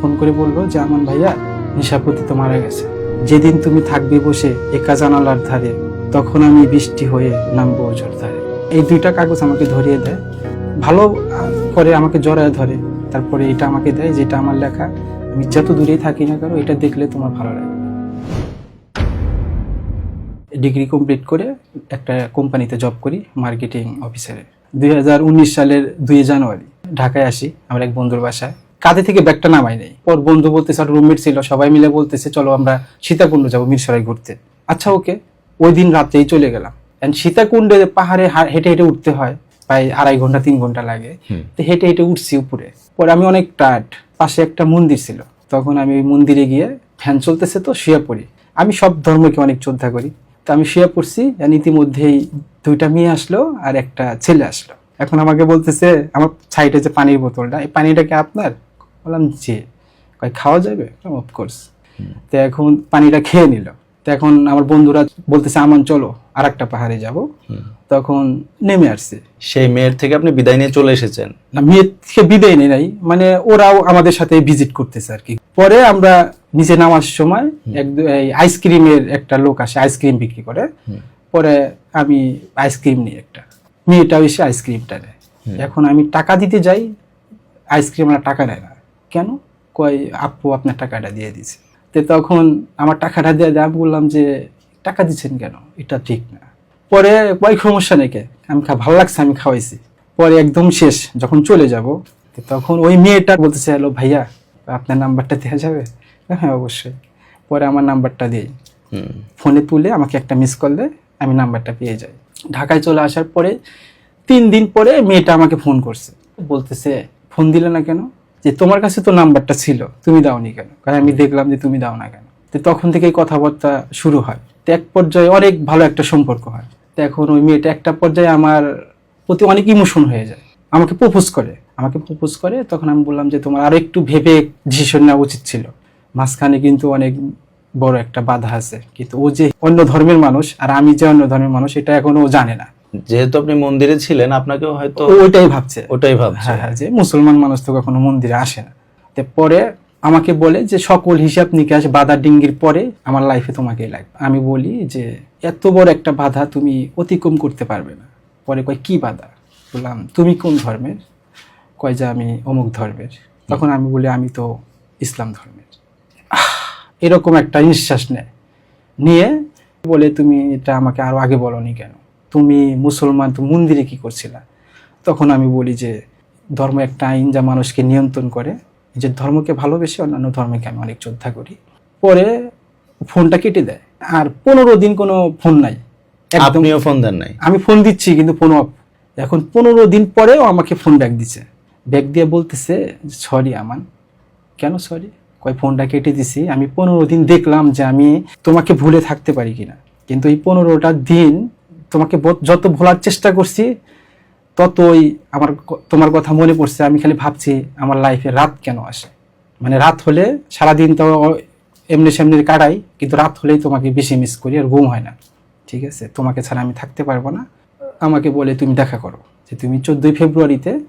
Phone করে বলল, যে আমান ভাইয়া, নিশাপতি তো মারা গেছে। যেদিন তুমি থাকবে বসে একা জানালার ধারে, তখন আমি বৃষ্টি হয়ে নামবো ওঝর ধারে। এই দুইটা কাগজ আমাকে ধরিয়ে দেয়। ভালো করে আমাকে জড়ায় ধরে। তারপরে এটা আমাকে দেয়, যেটা আমার লেখা। আমি যত দূরেই থাকি না কেন, এটা দেখলে তোমার ভালো লাগে ডিগ্রি কমপ্লিট করে একটা কোম্পানিতে জব করি, মার্কেটিং অফিসারে। দুই হাজার উনিশ সালের দুই জানুয়ারি, ঢাকায় আসি, আমার এক বন্ধুর বাসায়। কাঁধে থেকে ব্যাগটা নামাই নেই পর বন্ধু বলতেছে রুমমেট ছিল সবাই মিলে বলতেছে চলো আমরা সীতাকুণ্ড যাব মিরসরাই ঘুরতে। আচ্ছা ওকে। ওই দিন রাতেই চলে গেলাম। And সীতাকুণ্ডে পাহাড়ে হেঁটে হেঁটে উঠতে হয়। প্রায় আড়াই ঘণ্টা তিন ঘণ্টা লাগে। তো হেঁটে হেঁটে উঠছি উপরে। পরে আমি অনেক টায়ার্ড পাশে একটা মন্দির ছিল। তখন আমি ওই মন্দিরে গিয়ে ফ্যান চলতেছে তো শুয়ে পড়ি। আমি সব ধর্মকে অনেক শ্রদ্ধা করি। তো আমি শুয়ে পড়ছি ইতিমধ্যেই দুইটা মেয়ে আসলো আর একটা ছেলে আসলো। এখন আমাকে বলতেছে আমার সাইডে যে পানির বোতলটা এই পানিটা কি আপনার? বললাম যে কয় খাওয়া যাবে? অফকোর্স তো এখন পানিটা খেয়ে নিল। তো এখন আমার বন্ধুরা বলতেছে আমান চলো আর একটা পাহাড়ে যাব। তখন নেমে আসছে। সেই মেয়ের থেকে আপনি বিদায় নিয়ে চলে এসেছেন? না মেয়ের থেকে বিদায় নেই নাই মানে ওরাও আমাদের সাথে ভিজিট করতেছে আর কি। পরে আমরা নিচে নামার সময় এক আইসক্রিমের একটা লোক আসে আইসক্রিম বিক্রি করে। পরে আমি আইসক্রিম নিই একটা। মেয়েটাও এসে আইসক্রিমটা নেয়। এখন আমি টাকা দিতে যাই আইসক্রিম টাকা নেয় না। কেন? কয় আপু আপনার টাকাটা দিয়ে দিছে তো তখন আমার টাকাটা দিয়ে দেয় আমি বললাম যে টাকা দিচ্ছেন কেন? এটা ঠিক না। পরে কয় সমস্যা নেই কে? আমি খা ভালো লাগছে আমি খাওয়াইছি। পরে একদম শেষ যখন চলে যাব তখন ওই মেয়েটা বলতেছে হ্যালো ভাইয়া আপনার নাম্বারটা দেওয়া যাবে? হ্যাঁ অবশ্যই। পরে আমার নাম্বারটা দিই। ফোনে তুলে আমাকে একটা মিস কল দেয় আমি নাম্বারটা পেয়ে যাই। ঢাকায় চলে আসার পরে তিন দিন পরে মেয়েটা আমাকে ফোন করছে। বলতেছে ফোন দিলে না কেন? যে তোমার কাছে তো নাম্বারটা ছিল তুমি দাওনি কেন? কারণ আমি দেখলাম যে তুমি দাও না কেন। তো তখন থেকেই কথাবার্তা শুরু হয়। তো এক পর্যায়ে অনেক ভালো একটা সম্পর্ক হয়। তো এখন ওই মেয়েটা একটা পর্যায়ে আমার প্রতি অনেক ইমোশন হয়ে যায়। আমাকে প্রপোজ করে। আমাকে প্রপোজ করে তখন আমি বললাম যে তোমার আরও একটু ভেবে ডিসিশন নেওয়া উচিত ছিল। মাঝখানে কিন্তু অনেক বড় একটা বাধা আছে। কিন্তু ও যে অন্য ধর্মের মানুষ আর আমি যে অন্য ধর্মের মানুষ এটা এখনও ও জানে না। যেহেতু আপনি মন্দিরে ছিলেন আপনাকেও হয়তো ওইটাই ভাবছে। ওটাই ভাবছে। হ্যাঁ হ্যাঁ যে মুসলমান মানুষ তো কখনো মন্দিরে আসে না। তো পরে আমাকে বলে যে সকল হিসাব নিকাশ বাধা ডিঙ্গির পরে আমার লাইফে তোমাকেই লাগবে। আমি বলি যে এত বড় একটা বাধা তুমি অতিক্রম করতে পারবে না। পরে কয় কি বাধা? বললাম তুমি কোন ধর্মের? কয় যে আমি অমুক ধর্মের। তখন আমি বলি আমি তো ইসলাম ধর্মের। এরকম একটা নিঃশ্বাস নেয়। নিয়ে বলে তুমি এটা আমাকে আরও আগে বলনি কেন? তুমি মুসলমান তো মন্দিরে কি করছিলা? তখন আমি বলি যে ধর্ম একটা আইন যা মানুষকে নিয়ন্ত্রণ করে। যে ধর্মকে ভালোবেসে অন্যান্য ধর্মকে আমি অনেক শ্রদ্ধা করি। পরে ফোনটা কেটে দেয়। আর পনেরো দিন কোনো ফোন নাই। আপনিও ফোন দেন নাই? আমি ফোন দিচ্ছি কিন্তু ফোন অফ। এখন পনেরো দিন পরেও আমাকে ফোন ব্যাক দিছে। ব্যাক দিয়ে বলতেছে সরি আমান। কেন সরি? কয় ফোনটা কেটে দিছি। আমি পনেরো দিন দেখলাম যে আমি তোমাকে ভুলে থাকতে পারি কিনা। কিন্তু এই পনেরোটা দিন তোমাকে যত ভোলার চেষ্টা করছি, ততই আমার তোমার কথা মনে পড়ছে। আমি খালি ভাবছি, আমার লাইফে রাত কেন আসে? মানে রাত হলে সারাদিন তো এমনি সেমনি কাটাই, কিন্তু রাত হলেই তোমাকে বেশি মিস করি আর ঘুম হয় না। ঠিক আছে? তোমাকে ছাড়া আমি থাকতে পারব না। আমাকে বলে তুমি দেখা করো। যে তুমি চোদ্দোই ফেব্রুয়ারিতে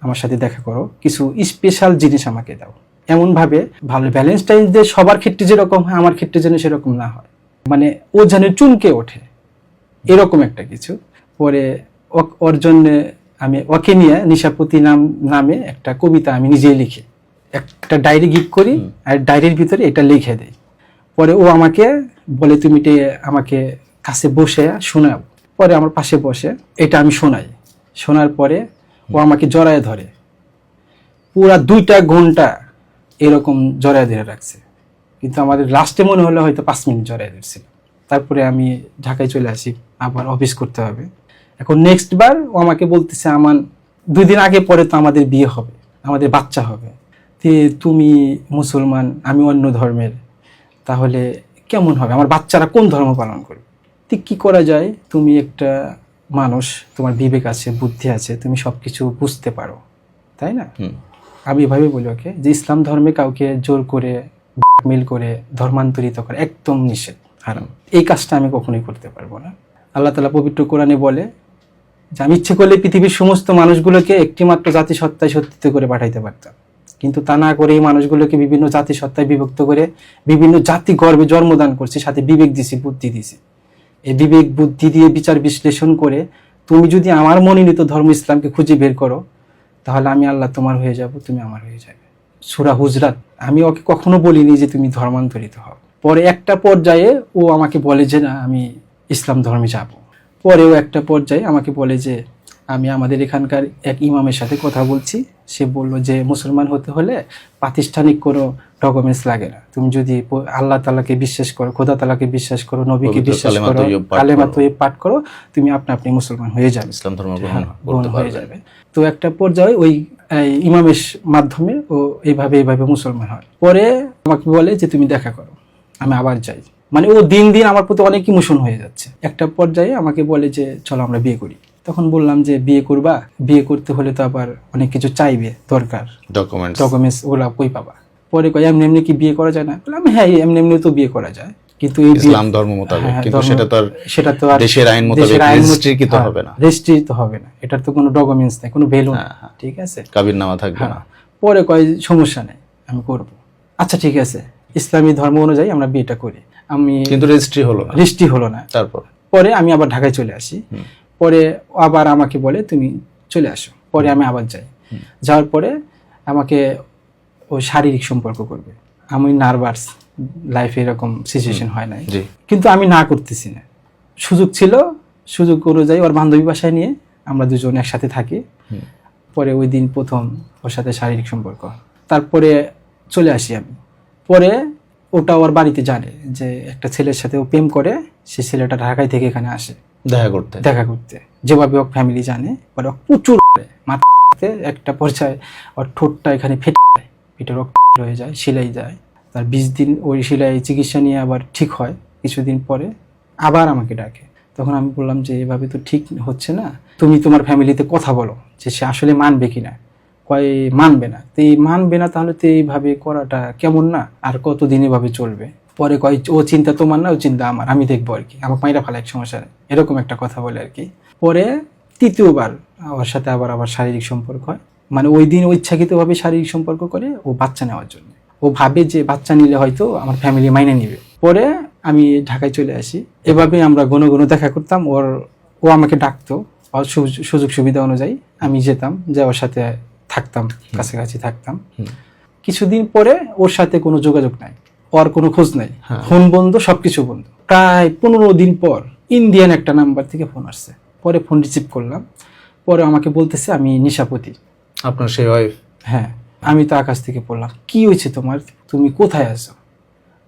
আমার সাথে দেখা করো। কিছু স্পেশাল জিনিস আমাকে দাও। এমনভাবে ভালো ভ্যালেন্টাইন্স ডে সবার ক্ষেত্রে যেরকম হয়, আমার ক্ষেত্রে যেন সেরকম না হয়। মানে ও যেন চুমকে ওঠে। এরকম একটা কিছু। পরে ওর জন্যে আমি ওকে নিয়ে নিশাপতি নাম নামে একটা কবিতা আমি নিজেই লিখি। একটা ডায়েরি গিফট করি আর ডায়েরির ভিতরে এটা লিখে দেই। পরে ও আমাকে বলে তুমি আমাকে কাছে বসে শোনাও। পরে আমার পাশে বসে এটা আমি শোনাই। শোনার পরে ও আমাকে জড়ায় ধরে। পুরা দুইটা ঘণ্টা এরকম জড়ায় ধরে রাখছে। কিন্তু আমাদের লাস্টে মনে হলো হয়তো পাঁচ মিনিট জড়ায় ধরছিল। তারপরে আমি ঢাকায় চলে আসি আবার অফিস করতে হবে। এখন নেক্সট বার ও আমাকে বলতেছে আমার দুই দিন আগে পরে তো আমাদের বিয়ে হবে আমাদের বাচ্চা হবে। তে তুমি মুসলমান আমি অন্য ধর্মের তাহলে কেমন হবে? আমার বাচ্চারা কোন ধর্ম পালন করবে? তো কি করা যায়? তুমি একটা মানুষ তোমার বিবেক আছে বুদ্ধি আছে তুমি সব কিছু বুঝতে পারো তাই না। আমি এভাবে বলি ওকে? যে ইসলাম ধর্মে কাউকে জোর করে মিল করে ধর্মান্তরিত করে একদম নিষেধ। হারাম। এই কাজটা আমি কখনোই করতে পারব না। আল্লাহ তালা পবিত্র কোরআনে বলে, যে আমি ইচ্ছে করলে পৃথিবীর সমস্ত মানুষগুলোকে একটি মাত্র জাতিসত্তায় সত্যিত করে পাঠাইতে পারতাম। কিন্তু তা না করে এই মানুষগুলোকে বিভিন্ন জাতি সত্তায় বিভক্ত করে বিভিন্ন জাতি গর্বে জন্মদান করছে, সাথে বিবেক দিছি, বুদ্ধি দিছি। এই বিবেক, বুদ্ধি দিয়ে বিচার বিশ্লেষণ করে তুমি যদি আমার মনোনীত ধর্ম ইসলামকে খুঁজে বের করো, তাহলে আমি আল্লাহ তোমার হয়ে যাব, তুমি আমার হয়ে যাবে। সুরা হুজরাত, আমি ওকে কখনো বলিনি যে তুমি ধর্মান্তরিত হও। পরে একটা পর্যায়ে ও আমাকে বলে যে না আমি ইসলাম ধর্মে যাব। পরেও একটা পর্যায়ে আমাকে বলে যে আমি আমাদের এখানকার এক ইমামের সাথে কথা বলছি। সে বলল যে মুসলমান হতে হলে প্রাতিষ্ঠানিক কোনো ডকুমেন্টস লাগে না। তুমি যদি আল্লাহ তালাকে বিশ্বাস করো খোদা তালাকে বিশ্বাস করো নবীকে বিশ্বাস করো কালেমা করো। পাঠ করো তুমি আপনা আপনি মুসলমান হয়ে যাবে। ইসলাম ধর্ম গ্রহণ হ্যাঁ, গ্রহণ হয়ে যাবে। তো একটা পর্যায়ে ওই ইমামের মাধ্যমে ও এইভাবে এইভাবে মুসলমান হয়। পরে আমাকে বলে যে তুমি দেখা করো। আমি আবার যাই। মানে ও দিন দিন আমার প্রতি অনেক ইমোশন হয়ে যাচ্ছে। একটা পর্যায়ে আমাকে বলে যে চলো আমরা বিয়ে করি। তখন বললাম যে বিয়ে করবা? বিয়ে করতে হলে তো আবার অনেক কিছু চাইবে দরকার। ডকুমেন্টস ডকুমেন্টস ওগুলা কই পাবা? পরে কয় এমনি এমনি কি বিয়ে করা যায় না? বললাম হ্যাঁ এমনি এমনি তো বিয়ে করা যায়। কিন্তু এই ইসলাম ধর্ম মোতাবেক। হ্যাঁ, কিন্তু সেটা তো আর সেটা তো আর দেশের আইন মোতাবেক রেজিস্ট্রিকৃত হ্যাঁ, হবে না। রেজিস্ট্রিত হবে না। এটার তো কোনো ডকুমেন্টস নেই কোনো ভ্যালু হ্যাঁ, হ্যাঁ। ঠিক আছে? কাবির নামা থাকবে হ্যাঁ। না। পরে কয় সমস্যা নেই আমি করব। আচ্ছা ঠিক আছে। ইসলামী ধর্ম অনুযায়ী আমরা বিয়েটা করি। আমি কিন্তু রেজিস্ট্রি হলো না। রেজিস্ট্রি হলো না। তারপর? পরে আমি আবার ঢাকায় চলে আসি। পরে আবার আমাকে বলে তুমি চলে আসো। পরে আমি আবার যাই। যাওয়ার পরে আমাকে ও শারীরিক সম্পর্ক করবে। আমি নার্ভাস লাইফে এরকম সিচুয়েশন হয় নাই। কিন্তু আমি না করতেছি না। সুযোগ ছিল সুযোগ অনুযায়ী ওর বান্ধবী বাসায় নিয়ে আমরা দুজন একসাথে থাকি। পরে ওই দিন প্রথম ওর সাথে শারীরিক সম্পর্ক। তারপরে চলে আসি আমি। পরে ওটা ওর বাড়িতে জানে যে একটা ছেলের সাথে ও প্রেম করে সে ছেলেটা ঢাকায় থেকে এখানে আসে। দেখা করতে? দেখা করতে। যেভাবে ওর ফ্যামিলি জানে পরে প্রচুর মাথাতে একটা পর্যায়ে ওর ঠোঁটটা এখানে ফেটে যায় পেটে রক্ত হয়ে যায় সেলাই যায়। তার বিশ দিন ওই সেলাই চিকিৎসা নিয়ে আবার ঠিক হয় কিছুদিন পরে আবার আমাকে ডাকে। তখন আমি বললাম যে এভাবে তো ঠিক হচ্ছে না। তুমি তোমার ফ্যামিলিতে কথা বলো যে সে আসলে মানবে কিনা? কয় মানবে না। তো এই মানবে না তাহলে তো এইভাবে করাটা কেমন না? আর কতদিন এভাবে চলবে? পরে কয়, ও চিন্তা তোমার না, ও চিন্তা আমার। আমি দেখব আর কি। আমার মাইরা ফেলা, এক সমস্যা এরকম একটা কথা বলে আর কি। পরে তৃতীয়বার ওর সাথে আবার আবার শারীরিক সম্পর্ক হয়। মানে ওই দিন ইচ্ছাকৃতভাবে শারীরিক সম্পর্ক করে ও বাচ্চা নেওয়ার জন্য। ও ভাবে যে বাচ্চা নিলে হয়তো আমার ফ্যামিলি মাইনে নিবে। পরে আমি ঢাকায় চলে আসি। এভাবে আমরা ঘন ঘন দেখা করতাম। ওর, ও আমাকে ডাকতো। সুযোগ সুবিধা অনুযায়ী আমি যেতাম। যে ওর সাথে থাকতাম কাছাকাছি থাকতাম। কিছুদিন পরে ওর সাথে কোনো যোগাযোগ নাই ওর কোনো খোঁজ নাই। হ্যাঁ। ফোন বন্ধ সবকিছু বন্ধ। প্রায় পনেরো দিন পর ইন্ডিয়ান একটা নাম্বার থেকে ফোন আসছে। পরে ফোন রিসিভ করলাম। পরে আমাকে বলতেছে আমি নিশাপতি। আপনার সেই ওয়াইফ হ্যাঁ আমি তো আকাশ থেকে পড়লাম কি হয়েছে তোমার? তুমি কোথায় আছো?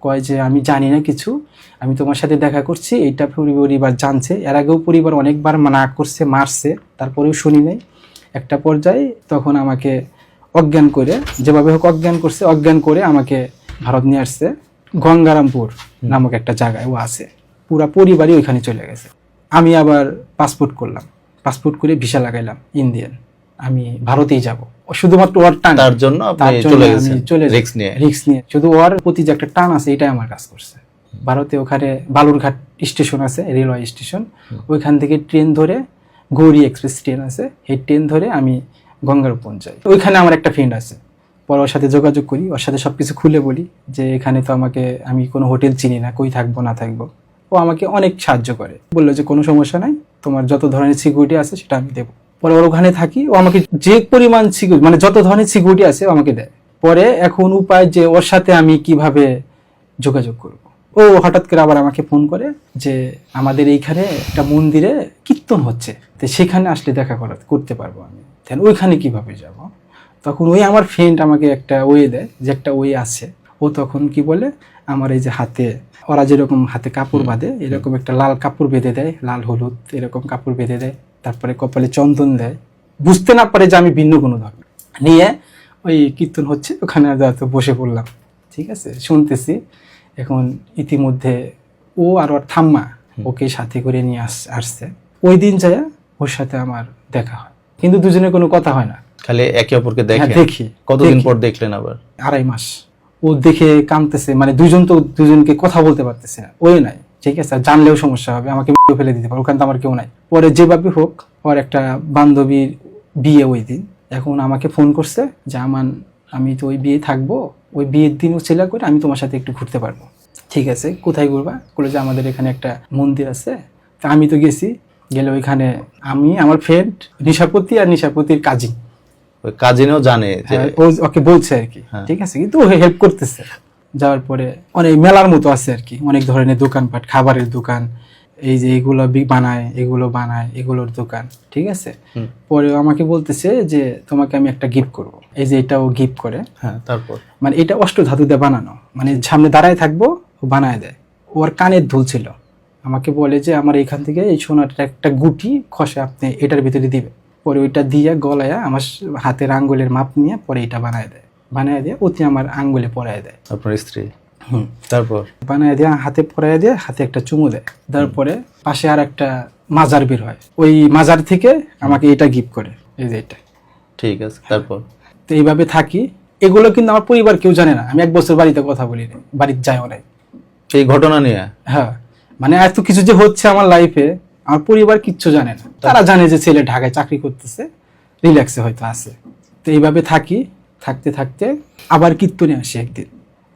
কয় যে আমি জানি না কিছু। আমি তোমার সাথে দেখা করছি। এইটা পরি- পরিবার জানছে। এর আগেও পরিবার অনেকবার না করছে মারছে। তারপরেও শুনি নাই। একটা পর্যায়ে তখন আমাকে অজ্ঞান করে যেভাবে হোক অজ্ঞান করছে অজ্ঞান করে আমাকে ভারত নিয়ে আসছে। গঙ্গারামপুর নামক একটা জায়গায় ও আছে। পুরা পরিবারই ওইখানে চলে গেছে। আমি আবার পাসপোর্ট করলাম। পাসপোর্ট করে ভিসা লাগাইলাম ইন্ডিয়ান আমি ভারতেই যাব। শুধুমাত্র ওর টান। তার জন্য তার চলে চলে রিস্ক নিয়ে। রিস্ক নিয়ে। শুধু ওর প্রতি যে একটা টান আছে এটাই আমার কাজ করছে। ভারতে ওখানে বালুরঘাট স্টেশন আছে রেলওয়ে স্টেশন। ওইখান থেকে ট্রেন ধরে গৌরী এক্সপ্রেস ট্রেন আছে এই ট্রেন ধরে আমি গঙ্গার পৌঁছাই ওইখানে আমার একটা ফ্রেন্ড আছে। পরে ওর সাথে যোগাযোগ করি, ওর সাথে সব কিছু খুলে বলি যে এখানে তো আমাকে, আমি কোনো হোটেল চিনি না, কই থাকব, না থাকব। ও আমাকে অনেক সাহায্য করে। বলল যে, কোনো সমস্যা নাই, তোমার যত ধরনের সিকিউরিটি আছে সেটা আমি দেবো। পরে ওর ওখানে থাকি, ও আমাকে যে পরিমাণ সিকিউরিটি মানে যত ধরনের সিকিউরিটি আছে ও আমাকে দেয়। পরে এখন উপায় যে ওর সাথে আমি কীভাবে যোগাযোগ করব। ও হঠাৎ করে আবার আমাকে ফোন করে যে আমাদের এইখানে একটা মন্দিরে কীর্তন হচ্ছে। তো সেখানে আসলে দেখা করা করতে পারব আমি। দেন ওইখানে কীভাবে যাব? তখন ওই আমার ফ্রেন্ড আমাকে একটা ওয়ে দেয় যে একটা ওয়ে আছে। ও তখন কি বলে আমার এই যে হাতে ওরা যেরকম হাতে কাপড় বাঁধে এরকম একটা লাল কাপড় বেঁধে দেয় লাল হলুদ এরকম কাপড় বেঁধে দেয়। তারপরে কপালে চন্দন দেয়। বুঝতে না পারে যে আমি ভিন্ন কোনো ধর্ম। নিয়ে ওই কীর্তন হচ্ছে ওখানে তো বসে পড়লাম। ঠিক আছে? শুনতেছি। এখন ইতিমধ্যে ও আর ওর ঠাম্মা ওকে সাথে করে নিয়ে আস আসছে। ওই দিন যায় ওর সাথে আমার দেখা হয়। কিন্তু দুজনে কোনো কথা হয় না। খালি একে অপরকে হ্যাঁ, দেখে। দেখি। কতদিন পর দেখলেন আবার? আড়াই মাস। ও দেখে কাঁদতেছে মানে দুজন তো দুজনকে কথা বলতে পারতেছে না। ওই নাই ঠিক আছে? জানলেও সমস্যা হবে আমাকে ফেলে দিতে পারে ওখানে তো আমার কেউ নাই। পরে যেভাবে হোক ওর একটা বান্ধবীর বিয়ে ওই দিন। এখন আমাকে ফোন করছে যে আমার আমি তো ওই বিয়ে থাকব ওই বিয়ের দিন ছেলে করে আমি তোমার সাথে একটু ঘুরতে পারব। ঠিক আছে কোথায় ঘুরবা? বলে যে আমাদের এখানে একটা মন্দির আছে। তা আমি তো গেছি গেলে ওইখানে আমি আমার ফ্রেন্ড নিশাপতি আর নিশাপতির কাজী ওই কাজিনও জানে যে হ্যাঁ, ওকে বলছে আর কি। হ্যাঁ। ঠিক আছে কিন্তু ও হেল্প করতেছে। যাওয়ার পরে অনেক মেলার মতো আছে আর কি। অনেক ধরনের দোকানপাট খাবারের দোকান এই যে এগুলো বানায় এগুলো বানায় এগুলোর দোকান ঠিক আছে? পরে আমাকে বলতেছে যে তোমাকে আমি একটা গিফট করব। এই যে এটা ও গিফট করে। হ্যাঁ তারপর? মানে এটা অষ্ট ধাতু দিয়ে বানানো। মানে সামনে দাঁড়ায় থাকব ও বানায় দেয়। ওর কানের দুল ছিল। আমাকে বলে যে আমার এখান থেকে এই সোনাটা একটা গুটি খসে আপনি এটার ভিতরে দিবে পরে ওইটা দিয়ে গলায় আমার হাতের আঙ্গুলের মাপ নিয়ে পরে এটা বানায় দেয়। বানায় দিয়ে অতি আমার আঙ্গুলে পরায় দেয়। আপনার স্ত্রী? তারপর? বানায় দিয়ে হাতে পরায় দিয়ে হাতে একটা চুমু দেয়। তারপরে পাশে আর একটা মাজার বের হয়। ওই মাজার থেকে আমাকে এটা গিফট করে। এই যে এটা। ঠিক আছে তারপর? তো এইভাবে থাকি। এগুলো কিন্তু আমার পরিবার কেউ জানে না। আমি এক বছর বাড়িতে কথা বলি না বাড়িতে যাইও নাই। এই ঘটনা নিয়ে? হ্যাঁ। মানে এত কিছু যে হচ্ছে আমার লাইফে আমার পরিবার কিচ্ছু জানে না। তারা জানে যে ছেলে ঢাকায় চাকরি করতেছে রিল্যাক্সে হয়তো আছে। তো এইভাবে থাকি। থাকতে থাকতে আবার কীর্তনে আসি একদিন।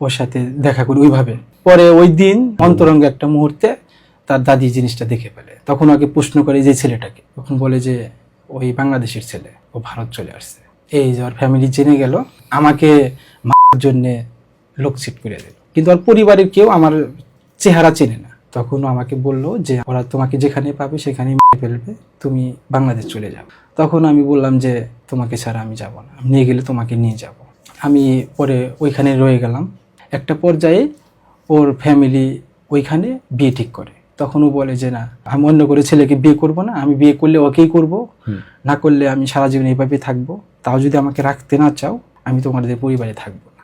ওর সাথে দেখা করি ওইভাবে। পরে ওই দিন অন্তরঙ্গ একটা মুহূর্তে তার দাদি জিনিসটা দেখে ফেলে। তখন ওকে প্রশ্ন করে যে ছেলেটাকে। তখন বলে যে, ওই বাংলাদেশের ছেলে, ও ভারত চলে আসছে। এই যে ওর ফ্যামিলি জেনে গেল, আমাকে মার জন্যে লোক লোকচিট করে দিল। কিন্তু ওর পরিবারের কেউ আমার চেহারা চেনে না। তখন আমাকে বলল যে, ওরা তোমাকে যেখানে পাবে সেখানে মেরে ফেলবে। তুমি বাংলাদেশ চলে যাবে তখন আমি বললাম যে, তোমাকে ছাড়া আমি যাব না। নিয়ে গেলে তোমাকে নিয়ে যাব। আমি পরে ওইখানে রয়ে গেলাম। একটা পর্যায়ে ওর ফ্যামিলি ওইখানে বিয়ে ঠিক করে। তখন ও বলে যে না আমি অন্য করে ছেলেকে বিয়ে করব না আমি বিয়ে করলে ওকেই করব। না করলে আমি সারা জীবন এইভাবে থাকব। তাও যদি আমাকে রাখতে না চাও আমি তোমাদের পরিবারে থাকব না।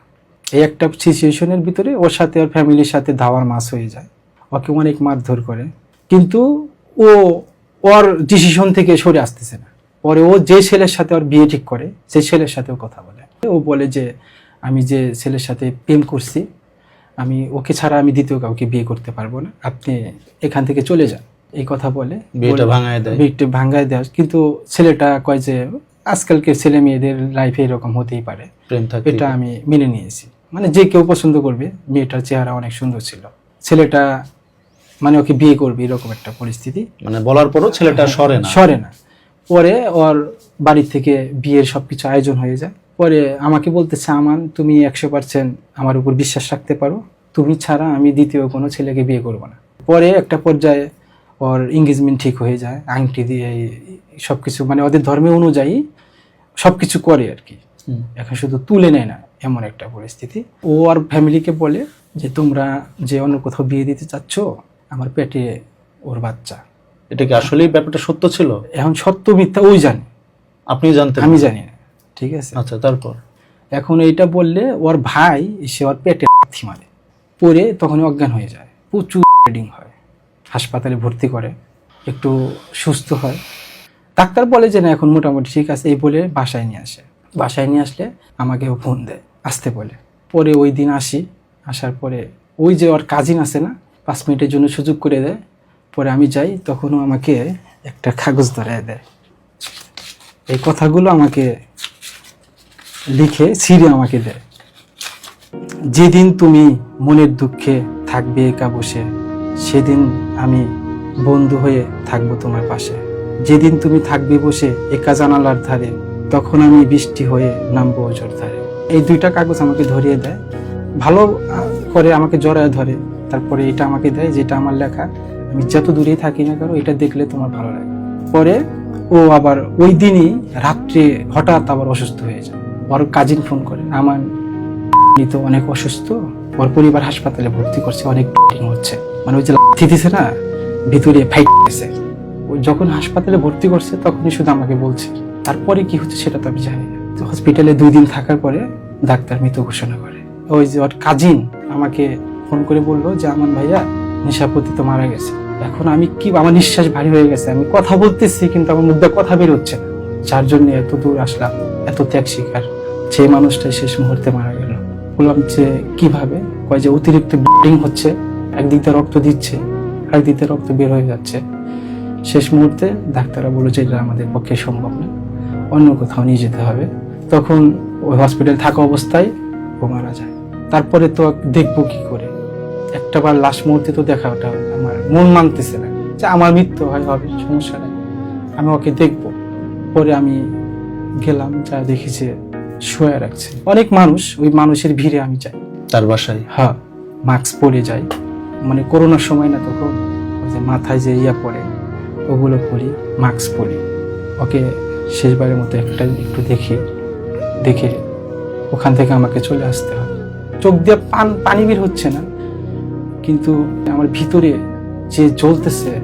এই একটা সিচুয়েশনের ভিতরে ওর সাথে ওর ফ্যামিলির সাথে ধাওয়ার মাস হয়ে যায়। ওকে অনেক মারধর করে। কিন্তু ও ওর ডিসিশন থেকে সরে আসতেছে না। পরে ও যে ছেলের সাথে ওর বিয়ে ঠিক করে সেই ছেলের সাথেও কথা বলে। ও বলে যে আমি যে ছেলের সাথে প্রেম করছি আমি ওকে ছাড়া আমি দ্বিতীয় কাউকে বিয়ে করতে পারব না। আপনি এখান থেকে চলে যান। এই কথা বলে বিয়েটা ভাঙায় দেয়। বিয়েটা কিন্তু ছেলেটা কয় যে আজকালকে ছেলে মেয়েদের লাইফে এরকম হতেই পারে। প্রেম থাকে এটা আমি মেনে নিয়েছি। মানে যে কেউ পছন্দ করবে মেয়েটার চেহারা অনেক সুন্দর ছিল। ছেলেটা মানে ওকে বিয়ে করবে এরকম একটা পরিস্থিতি। মানে বলার পরও ছেলেটা সরে না। সরে না। পরে ওর বাড়ি থেকে বিয়ের সবকিছু আয়োজন হয়ে যায়। পরে আমাকে বলতেছে আমান তুমি একশো পার্সেন্ট আমার উপর বিশ্বাস রাখতে পারো। তুমি ছাড়া আমি দ্বিতীয় কোনো ছেলেকে বিয়ে করব না। পরে একটা পর্যায়ে ওর এঙ্গেজমেন্ট ঠিক হয়ে যায় আংটি দিয়ে সব কিছু মানে ওদের ধর্মে অনুযায়ী সব কিছু করে আর কি। এখন শুধু তুলে নেয় না এমন একটা পরিস্থিতি। ও আর ফ্যামিলিকে বলে যে তোমরা যে অন্য কোথাও বিয়ে দিতে চাচ্ছ আমার পেটে ওর বাচ্চা। এটা কি আসলেই ব্যাপারটা সত্য ছিল? এখন সত্য মিথ্যা ওই জানে। আপনি জানতেন? আমি জানি না। ঠিক আছে? আচ্ছা তারপর? এখন এইটা বললে ওর ভাই এসে ওর পেটে মারে। পরে তখন অজ্ঞান হয়ে যায়। প্রচুর ব্লিডিং হয়। হাসপাতালে ভর্তি করে। একটু সুস্থ হয়। ডাক্তার বলে যে না এখন মোটামুটি ঠিক আছে এই বলে বাসায় নিয়ে আসে। বাসায় নিয়ে আসলে আমাকে ও ফোন দেয় আসতে বলে। পরে ওই দিন আসি। আসার পরে ওই যে ওর কাজিন আছে না পাঁচ মিনিটের জন্য সুযোগ করে দেয়। পরে আমি যাই তখনও আমাকে একটা কাগজ ধরায় দেয়। এই কথাগুলো আমাকে লিখে ছিঁড়ে আমাকে দেয়। যেদিন তুমি মনের দুঃখে থাকবে একা বসে, সেদিন আমি বন্ধু হয়ে থাকব তোমার পাশে। যেদিন তুমি থাকবে বসে একা জানালার ধারে, তখন আমি বৃষ্টি হয়ে নামবো ওজোর ধারে। এই দুইটা কাগজ আমাকে ধরিয়ে দেয়। ভালো করে আমাকে জড়ায় ধরে, তারপরে এটা আমাকে দেয়, যেটা আমার লেখা। আমি যত দূরেই থাকি না কেন, এটা দেখলে তোমার ভালো লাগে। পরে ও আবার ওই দিনই রাত্রে হঠাৎ আবার অসুস্থ হয়ে যায়। ওর কাজিন ফোন করে, আমার তো অনেক অসুস্থ, ওর পরিবার হাসপাতালে ভর্তি করছে, অনেক হচ্ছে। মানে ওই যে লাথি দিছে না, ভিতরে ফাইট গেছে ও যখন হাসপাতালে ভর্তি করছে, তখনই শুধু আমাকে বলছে। তারপরে কি হচ্ছে সেটা তো আমি জানি না। তো হসপিটালে দুই দিন থাকার পরে ডাক্তার মৃত ঘোষণা করে। ওই যে ওর কাজিন আমাকে ফোন করে বলল যে আমার ভাইয়া, নিশাপতি তো মারা গেছে। এখন আমি কি, আমার নিঃশ্বাস ভারী হয়ে গেছে। আমি কথা বলতেছি, কিন্তু আমার মধ্যে কথা বের হচ্ছে না। যার জন্য এত দূর আসলাম। এত ত্যাগ শিকার যে মানুষটা শেষ মুহূর্তে মারা গেল। বললাম যে, কীভাবে? কয় যে, অতিরিক্ত ব্লিডিং হচ্ছে, একদিক দিয়ে রক্ত দিচ্ছে দিয়ে রক্ত বের হয়ে যাচ্ছে। শেষ মুহূর্তে ডাক্তাররা বলল যে, এটা আমাদের পক্ষে সম্ভব না। অন্য কোথাও নিয়ে যেতে হবে। তখন ওই হসপিটাল থাকা অবস্থায় ও মারা যায়। তারপরে তো দেখব কি করে। একটা বার লাশ মুহূর্তে তো দেখা ওটা আমার। মন মানতেছে না। যে, আমার মৃত্যু হয়, হবে, সমস্যা নেই। আমি ওকে দেখব। পরে আমি গেলাম যা দেখি যে শুয়ে রাখছে। অনেক মানুষ ওই মানুষের ভিড়ে আমি যাই। তার বাসায়? হ্যাঁ মাস্ক পরে যাই। মানে করোনার সময় না তখন যে মাথায় যে ইয়া পরে ওগুলো পরি মাস্ক পরি। ওকে শেষবারের মতো একটা একটু দেখি দেখে ওখান থেকে আমাকে চলে আসতে হয়। চোখ দিয়ে পান পানি বের হচ্ছে না। কিন্তু আমার ভিতরে যে জ্বলতেছে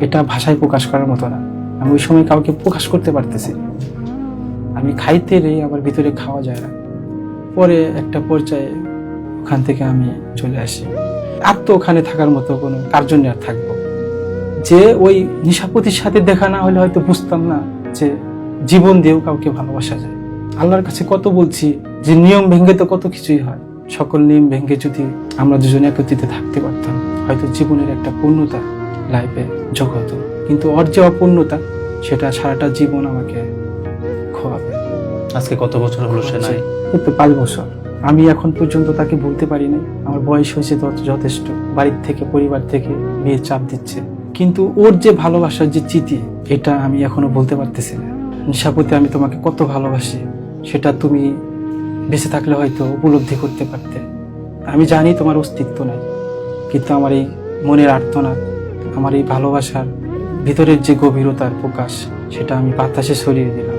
এটা ভাষায় প্রকাশ করার মতো না। আমি ওই সময় কাউকে প্রকাশ করতে পারতেছি। আমি খাইতে রে আমার ভিতরে খাওয়া যায় না। পরে একটা পর্যায়ে ওখান থেকে আমি চলে আসি। আর তো ওখানে থাকার মতো কোনো কার জন্য আর থাকব। যে ওই নিশাপতির সাথে দেখা না হলে হয়তো বুঝতাম না যে জীবন দিয়েও কাউকে ভালোবাসা যায়। আল্লাহর কাছে কত বলছি যে নিয়ম ভেঙ্গে তো কত কিছুই হয়। সকল নিয়ম ভেঙ্গে যদি আমরা দুজনে একত্রিত থাকতে পারতাম, হয়তো জীবনের একটা পূর্ণতা লাইফে যোগ হতো। কিন্তু ওর অপূর্ণতা, সেটা সারাটা জীবন আমাকে খোয়াবে। আজকে কত বছর হলো সে নাই? এই তো পাঁচ বছর। আমি এখন পর্যন্ত তাকে বলতে পারি আমার বয়স হয়েছে তো যথেষ্ট। বাড়ির থেকে, পরিবার থেকে বিয়ের চাপ দিচ্ছে। কিন্তু ওর যে ভালোবাসার যে চিঠি, এটা আমি এখনও বলতে পারতেছি না। নিশাপতি আমি তোমাকে কত ভালোবাসি, সেটা তুমি বেঁচে থাকলে হয়তো উপলব্ধি করতে পারতে। আমি জানি তোমার অস্তিত্ব নাই, কিন্তু আমার এই মনের আর্তনাদ, আমার এই ভালোবাসার ভিতরের যে গভীরতার প্রকাশ, সেটা আমি বাতাসে ছড়িয়ে দিলাম।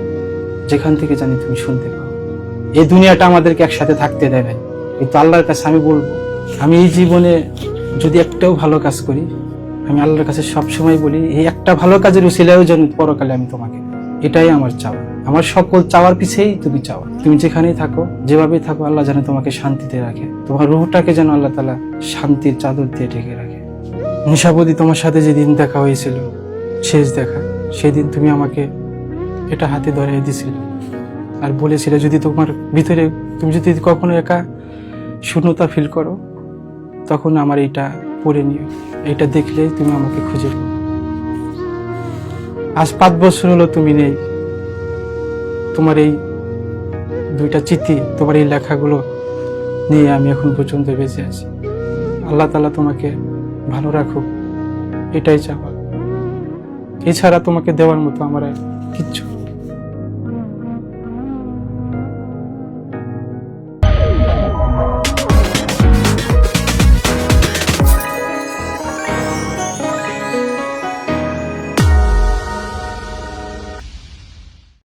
যেখান থেকে জানি তুমি শুনতে পাও। এই দুনিয়াটা আমাদেরকে একসাথে থাকতে দেবে। কিন্তু আল্লাহর কাছে আমি বলব, আমি এই জীবনে যদি একটাও ভালো কাজ করি, আমি আল্লাহর কাছে সবসময় বলি, এই একটা ভালো কাজের উচিলেও যেন পরকালে আমি তোমাকে এটাই আমার চাওয়া। আমার সকল চাওয়ার পিছেই তুমি চাওয়া তুমি যেখানেই থাকো, যেভাবেই থাকো, আল্লাহ যেন তোমাকে শান্তিতে রাখে। তোমার রুহটাকে যেন আল্লাহ তালা শান্তির চাদর দিয়ে ঢেকে রাখে। নিশাবতী তোমার সাথে যেদিন দেখা হয়েছিল, শেষ দেখা, সেদিন তুমি আমাকে এটা হাতে ধরে দিয়েছিলে আর বলেছিলে, যদি তোমার ভিতরে, তুমি যদি কখনো একা শূন্যতা ফিল করো, তখন আমার এইটা পড়ে নিও। এটা দেখলে তুমি আমাকে খুঁজে পাবে। আজ পাঁচ বছর হলো তুমি নেই। তোমার এই দুইটা চিঠি, তোমার এই লেখাগুলো নিয়ে আমি এখন পর্যন্ত বেঁচে আছি। আল্লাহ তালা তোমাকে ভালো রাখুক। এটাই চাওয়া। এছাড়া তোমাকে দেওয়ার মতো আমার কিচ্ছু।